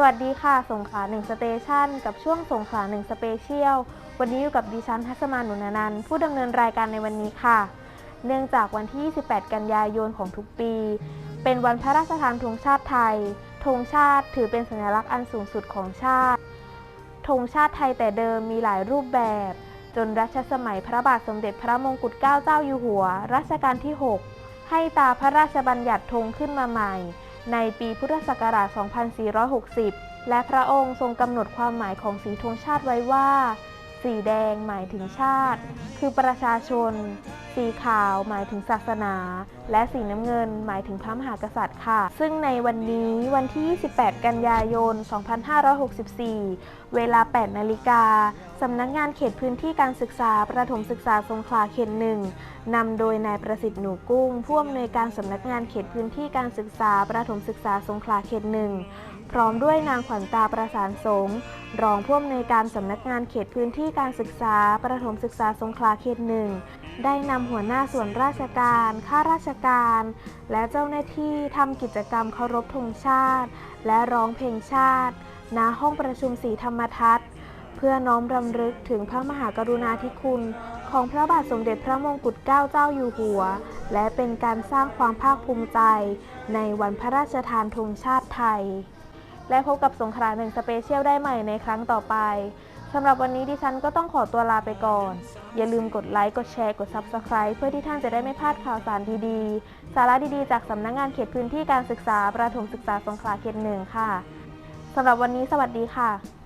สวัสดีค่ะ สงขลาหนึ่งสเตชันกับช่วงสงขลาหนึ่งสเปเชียล วันนี้อยู่กับดิฉันทัศมาหนุนนันท์ผู้ดำเนินรายการในวันนี้ค่ะ เนื่องจากวันที่ 28 กันยายนของทุกปี เป็นวันพระราชทานธงชาติไทย ธงชาติถือเป็นสัญลักษณ์อันสูงสุดของชาติ ธงชาติไทยแต่เดิมมีหลายรูปแบบ จนรัชสมัยพระบาทสมเด็จพระมงกุฎเกล้าเจ้าอยู่หัว รัชกาลที่ 6 ให้ตาพระราชบัญญัติธงขึ้นมาใหม่ ในปีพุทธศักราช 2460 และพระองค์ทรงกำหนดความหมายของสีธงชาติไว้ว่า สีแดงหมายถึงชาติ คือประชาชน สีขาวหมายถึงศาสนา และสีน้ำเงินหมายถึงพระมหากษัตริย์ค่ะ ซึ่งในวันนี้วันที่ 28 กันยายน 2564 เวลา 8 นาฬิกาสำนักงานเขตพื้นที่การศึกษาประถมศึกษาสงขลาเขตหนึ่งนำโดยนายประสิทธิ์หนูกุ้งผู้อำนวยการสำนักงานเขตพื้นที่การศึกษาประถมศึกษาสงขลาเขตหนึ่งพร้อมด้วยนางขวัญตาประสานสงรองผู้อำนวยการสำนักงานเขตพื้นที่การศึกษาประถมศึกษาสงขลาเขตหนึ่ง ได้นำหัวหน้าส่วนราชการ ข้าราชการ และเจ้าหน้าที่ทำกิจกรรมเคารพธงชาติ และร้องเพลงชาติ ณ ห้องประชุมศรีธรรมทัศน์ เพื่อน้อมรำลึกถึงพระมหากรุณาธิคุณ ของพระบาทสมเด็จพระมงกุฎเกล้าเจ้าอยู่หัว และเป็นการสร้างความภาคภูมิใจ ในวันพระราชทานธงชาติไทย และพบกับสงขลาหนึ่งสเปเชียลได้ใหม่ในครั้งต่อไป สำหรับวันนี้ดิฉันก็ต้องขอตัวลาไปก่อน อย่าลืมกดไลค์ กดแชร์ กด Subscribe เพื่อที่ท่านจะได้ไม่พลาดข่าวสารดีๆ สาระดีๆ จากสำนักงานเขตพื้นที่การศึกษาประถมศึกษาสงขลาเขตหนึ่งค่ะ สำหรับวันนี้สวัสดีค่ะ